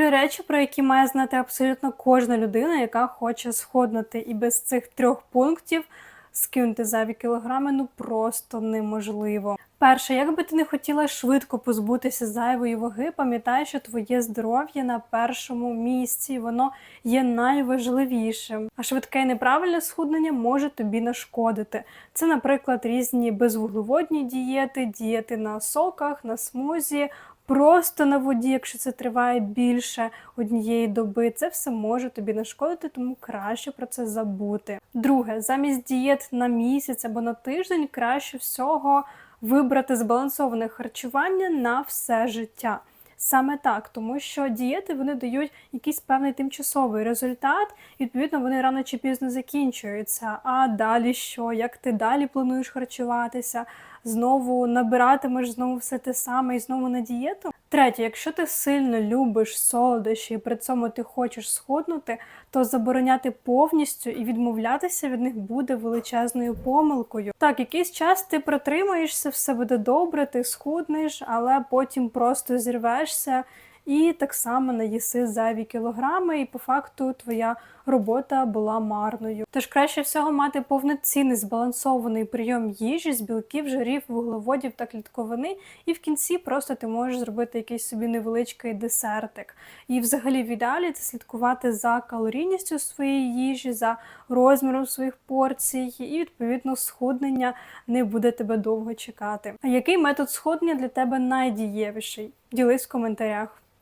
Три речі, про які має знати абсолютно кожна людина, яка хоче сходнути. І без цих трьох пунктів скинути зайві кілограми ну просто неможливо. Перше, як би ти не хотіла швидко позбутися зайвої ваги, пам'ятай, що твоє здоров'я на першому місці, воно є найважливішим. А швидке і неправильне схуднення може тобі нашкодити. Це, наприклад, різні безвуглеводні дієти, дієти на соках, на смузі. Просто на воді, якщо це триває більше однієї доби, це все може тобі нашкодити, тому краще про це забути. Друге, замість дієт на місяць або на тиждень, краще всього вибрати збалансоване харчування на все життя. Саме так, тому що дієти вони дають якийсь певний тимчасовий результат, і відповідно вони рано чи пізно закінчуються. А далі що? Як ти далі плануєш харчуватися? Знову набиратимеш знову все те саме і знову на дієту. Третє, якщо ти сильно любиш солодощі і при цьому ти хочеш схуднути, то забороняти повністю і відмовлятися від них буде величезною помилкою. Так, якийсь час ти протримаєшся, все буде добре, ти схуднеш, але потім просто зірвешся і так само наїси зайві кілограми, і по факту твоя робота була марною. Тож краще всього мати повноцінний збалансований прийом їжі з білків, жирів, вуглеводів та клітковини, і в кінці просто ти можеш зробити якийсь собі невеличкий десертик. І взагалі в ідеалі це слідкувати за калорійністю своєї їжі, за розміром своїх порцій, і відповідно схуднення не буде тебе довго чекати. А який метод схуднення для тебе найдієвіший? Ділись в коментарях.